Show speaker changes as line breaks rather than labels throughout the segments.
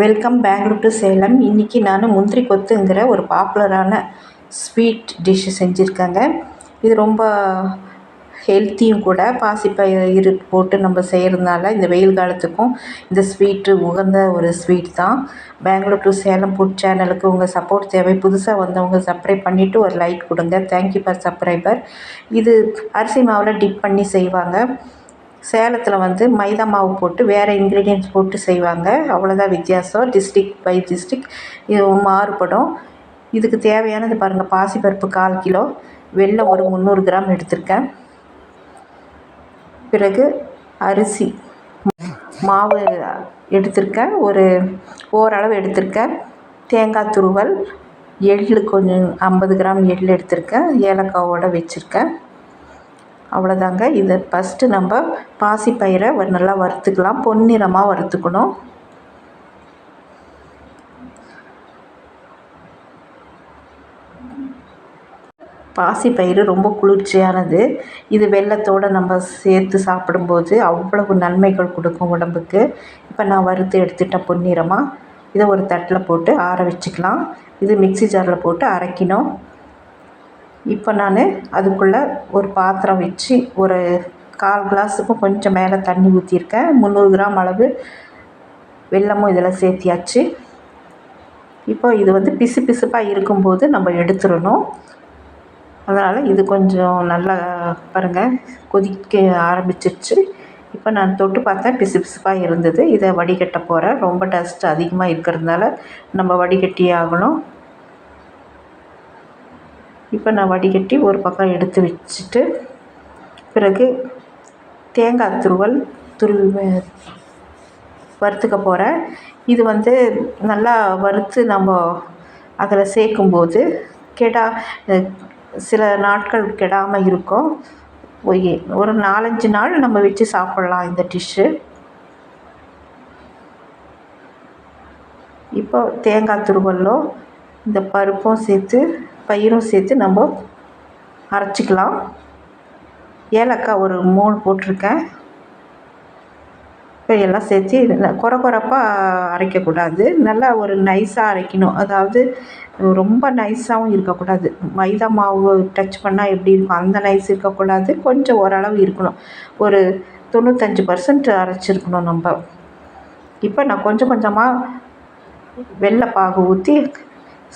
Welcome Bangalore to Salem இன்றைக்கி நான் முந்திரி கொத்துங்கிற ஒரு பாப்புலரான ஸ்வீட் டிஷ்ஷு செஞ்சுருக்கேங்க. இது ரொம்ப ஹெல்த்தியும் கூட பாசிப்பயிறு போட்டு நம்ம செய்கிறதுனால இந்த வெயில் காலத்துக்கும் இந்த ஸ்வீட்டு உகந்த ஒரு ஸ்வீட் தான். பெங்களூர் டு சேலம் ஃபுட் சேனலுக்கு உங்கள் சப்போர்ட் தேவை. புதுசாக வந்தவங்க சப்ஸ்கிரைப் பண்ணிவிட்டு ஒரு லைக் கொடுங்க. தேங்க்யூ ஃபார் சப்ஸ்கிரைபர் இது அரிசி மாவில் டிப் பண்ணி செய்வாங்க. சேலத்தில் வந்து மைதா மாவு போட்டு வேறு இன்க்ரீடியன்ட்ஸ் போட்டு செய்வாங்க. அவ்வளோதான் வித்தியாசம். டிஸ்ட்ரிக் பை டிஸ்ட்ரிக் இது மாறுபடும். இதுக்கு தேவையானது பாருங்கள் பாசிப்பருப்பு கால் கிலோ வெள்ளை ஒரு முந்நூறு கிராம் எடுத்திருக்கேன். பிறகு அரிசி மாவு எடுத்திருக்கேன். ஒரு ஓரளவு எடுத்திருக்கேன். தேங்காய் துருவல் எள்ளு கொஞ்சம் ஐம்பது கிராம் எள் எடுத்திருக்கேன். ஏலக்காவோடு வச்சுருக்கேன். அவ்வளோதாங்க இதை ஃபஸ்ட்டு நம்ம பாசிப்பயிரை ஒரு நல்லா வறுத்துக்கலாம். பொன்னிறமாக வறுத்துக்கணும். பாசிப்பயிறு ரொம்ப குளிர்ச்சியானது. இது வெள்ளத்தோடு நம்ம சேர்த்து சாப்பிடும்போது அவ்வளவு நன்மைகள் கொடுக்கும் உடம்புக்கு. இப்போ நான் வறுத்து எடுத்துட்டேன் பொன்னிறமாக இதை ஒரு தட்டில் போட்டு ஆற வச்சுக்கலாம். இது மிக்ஸி ஜாரில் போட்டு அரைக்கணும். இப்போ நான் அதுக்குள்ளே ஒரு பாத்திரம் வச்சு ஒரு கால் கிளாஸுக்கும் கொஞ்சம் மேலே தண்ணி ஊற்றிருக்கேன் முந்நூறு கிராம் அளவு வெல்லமும் இதில் சேர்த்தியாச்சு. இப்போ இது வந்து பிசு பிசுப்பாக இருக்கும்போது நம்ம எடுத்துடணும். அதனால் இது கொஞ்சம் நல்லா பாருங்கள் கொதிக்க ஆரம்பிச்சிருச்சு. இப்போ நான் தொட்டு பார்த்தேன் பிசு பிசுப்பாக இருந்தது. இதை வடிகட்ட போகிறேன் ரொம்ப டஸ்ட் அதிகமாக இருக்கிறதுனால நம்ம வடிகட்டியே ஆகணும். இப்போ நான் வடிகட்டி ஒரு பக்கம் எடுத்து வச்சுட்டு பிறகு தேங்காய் துருவல் துருவி வறுத்துக்க போகிறேன் இது வந்து நல்லா வறுத்து நம்ம அதில் சேர்க்கும்போது கெடா சில நாட்கள் கெடாமல் இருக்கும். ஒரு நாலஞ்சு நாள் நம்ம வச்சு சாப்பிட்லாம் இந்த டிஷ்ஷு. இப்போ தேங்காய் துருவலும் இந்த பருப்பும் சேர்த்து பயிரும் சேர்த்து நம்ம அரைச்சிக்கலாம். ஏலக்காய் ஒரு மூணு போட்டிருக்கேன். இப்போ எல்லாம் சேர்த்து குறை குறைப்பாக அரைக்கக்கூடாது. நல்லா ஒரு நைஸாக அரைக்கணும். அதாவது ரொம்ப நைஸாகவும் இருக்கக்கூடாது. மைதா மாவு டச் பண்ணால் எப்படி இருக்கும்? அந்த நைஸ் இருக்கக்கூடாது. கொஞ்சம் ஓரளவு இருக்கணும். ஒரு தொண்ணூத்தஞ்சு பர்சன்ட் அரைச்சிருக்கணும் நம்ம. இப்போ நான் கொஞ்சம் கொஞ்சமாக வெள்ளைப்பாகு ஊற்றி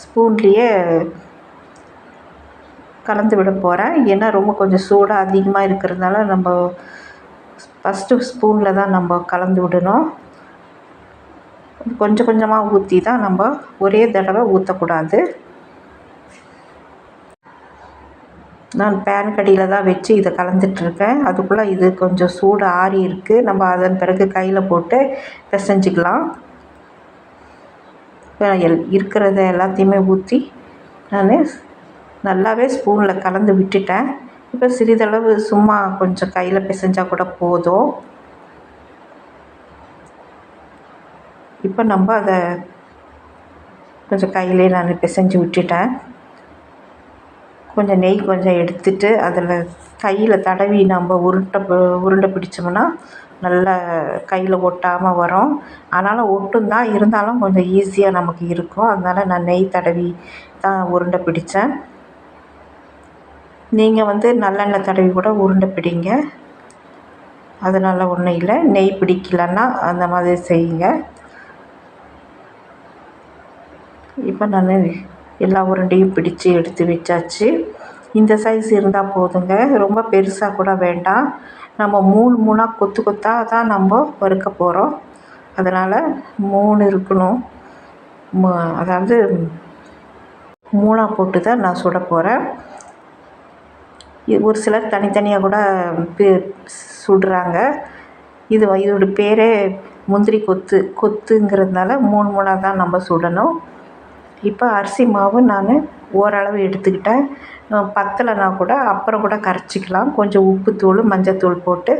ஸ்பூன்லேயே கலந்து விட போகிறேன் ஏன்னா ரொம்ப கொஞ்சம் சூடாக அதிகமாக இருக்கிறதுனால நம்ம ஃபஸ்ட்டு ஸ்பூனில் தான் நம்ம கலந்து விடணும். கொஞ்சம் கொஞ்சமாக ஊற்றி தான் நம்ம ஒரே தடவை ஊற்றக்கூடாது நான் பேன் கடியில் தான் வச்சு இதை கலந்துட்டுருக்கேன் அதுக்குள்ளே இது கொஞ்சம் சூடு ஆறி இருக்குது நம்ம அதன் பிறகு கையில் போட்டு பிசைஞ்சிக்கலாம். எல் இருக்கிறத எல்லாத்தையுமே ஊற்றி நான் நல்லாவே ஸ்பூனில் கலந்து விட்டுட்டேன். இப்போ சிறிதளவு சும்மா கொஞ்சம் கையில் பிசைஞ்சால் கூட போதும். இப்போ நம்ம அதை கொஞ்சம் கையிலே நான் பிசைஞ்சு விட்டுட்டேன். கொஞ்சம் நெய் கொஞ்சம் எடுத்துட்டு அதில் கையில் தடவி நம்ம உருண்டை உருண்டை பிடிச்சோம்னா நல்லா கையில் ஒட்டாமல் வரும். ஆனாலும் ஒட்டும் தான் இருந்தாலும் கொஞ்சம் ஈஸியாக நமக்கு இருக்கும். அதனால் நான் நெய் தடவி தான் உருண்டை பிடித்தேன் நீங்கள் வந்து நல்லெண்ணெய் தடவி கூட உருண்டை பிடிங்க. அதனால் ஒன்றும் இல்லை. நெய் பிடிக்கலன்னா அந்த மாதிரி செய்யுங்க. இப்போ நான் எல்லா உருண்டையும் பிடித்து எடுத்து வச்சாச்சு. இந்த சைஸ் இருந்தால் போதுங்க. ரொம்ப பெருசாக கூட வேண்டாம். நம்ம மூணு மூணாக கொத்து கொத்தாக தான் நம்ம வறுக்க போகிறோம் அதனால் மூணு இருக்கணும். அதாவது மூணாக போட்டு தான் நான் சுட போகிறேன் ஒரு சிலர் தனித்தனியாக கூட சுடுறாங்க. இது இதோட பேரே முந்திரி கொத்து கொத்துங்கிறதுனால மூணு மூணாக தான் நம்ம சுடணும். இப்போ அரிசி மாவு நான் ஓரளவு எடுத்துக்கிட்டேன். பத்தலைனா கூட அப்புறம் கூட கரைச்சிக்கலாம். கொஞ்சம் உப்புத்தூள் மஞ்சத்தூள் போட்டு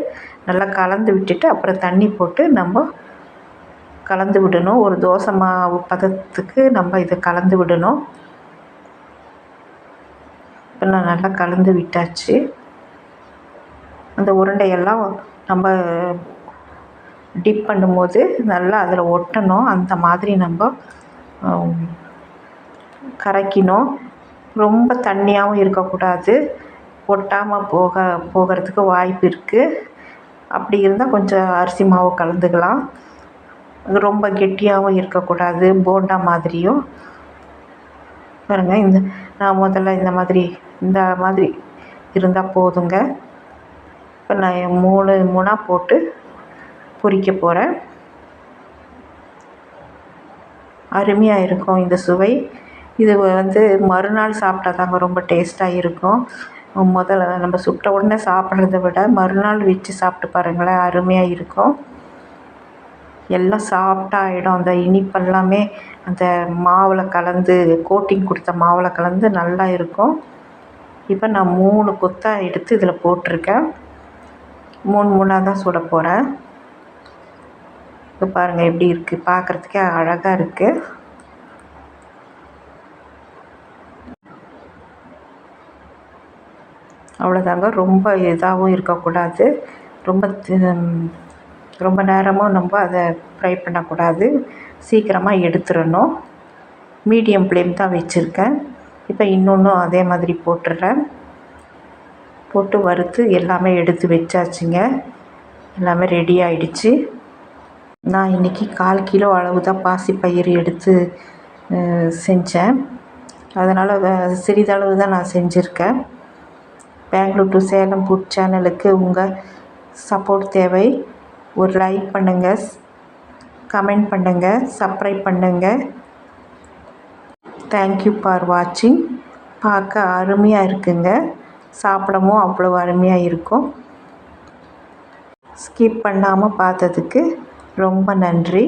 நல்லா கலந்து விட்டுட்டு அப்புறம் தண்ணி போட்டு நம்ம கலந்து விடணும். ஒரு தோசை மாவு பதத்துக்கு நம்ம இதை கலந்து விடணும். இப்போ நான் நல்லா கலந்து விட்டாச்சு. அந்த உருண்டையெல்லாம் நம்ம டிப் பண்ணும்போது நல்லா அதில் ஒட்டணும். அந்த மாதிரி நம்ம கரைக்கணும். ரொம்ப தண்ணியாகவும் இருக்கக்கூடாது. ஒட்டாமல் போக போகிறதுக்கு வாய்ப்பு இருக்குது அப்படி இருந்தால் கொஞ்சம் அரிசி மாவு கலந்துக்கலாம். ரொம்ப கெட்டியாகவும் இருக்கக்கூடாது. போண்டா மாதிரியும். பாருங்கள் இந்த நான் முதல்ல இந்த மாதிரி இந்த மாதிரி இருந்தால் போதுங்க. இப்போ நான் மூணு மூணாக போட்டு பொரிக்க போகிறேன் அருமையாக இருக்கும் இந்த சுவை. இது வந்து மறுநாள் சாப்பிட்டா தாங்க ரொம்ப டேஸ்ட்டாக இருக்கும். முதல்ல நம்ம சுட்ட உடனே சாப்பிட்றத விட மறுநாள் வச்சு சாப்பிட்டு பாருங்களேன் அருமையாக இருக்கும். எல்லாம் சாப்பிட்டாயிடும் ஆகிடும் அந்த இனிப்பெல்லாமே அந்த மாவில் கலந்து கோட்டிங் கொடுத்த மாவில் கலந்து நல்லா இருக்கும். இப்போ நான் மூணு கொத்தாக எடுத்து இதில் போட்டிருக்கேன். மூணு மூணாக தான் சுட போகிறேன். இப்போ பாருங்கள் எப்படி இருக்குது. பார்க்குறதுக்கே அழகாக இருக்குது. அவ்வளோதாங்க. ரொம்ப இதாகவும் இருக்கக்கூடாது. ரொம்ப ரொம்ப நேரமும் நம்ம அதை ஃப்ரை பண்ணக்கூடாது. சீக்கிரமாக எடுத்துடணும். மீடியம் ஃப்ளேம் தான் வச்சுருக்கேன். இப்போ இன்னொன்றும் அதே மாதிரி போட்டுடுறேன் போட்டு வறுத்து எல்லாமே எடுத்து வச்சாச்சுங்க. எல்லாமே ரெடி ஆயிடுச்சு. நான் இன்றைக்கி கால் கிலோ அளவு தான் பாசிப்பயிறு எடுத்து செஞ்சேன். அதனால் சிறிதளவு தான் நான் செஞ்சுருக்கேன். பெங்களூர் டு சேலம் ஃபுட் சேனலுக்கு உங்கள் சப்போர்ட் தேவை. ஒரு லைக் பண்ணுங்கள் கமெண்ட் பண்ணுங்கள் சப்ஸ்கிரைப் பண்ணுங்கள் தேங்க்யூ ஃபார் வாட்சிங் பார்க்க அருமையாக இருக்குங்க. சாப்பிடவும் அவ்வளோ அருமையாக இருக்கும். ஸ்கிப் பண்ணாமல் பார்த்ததுக்கு ரொம்ப நன்றி.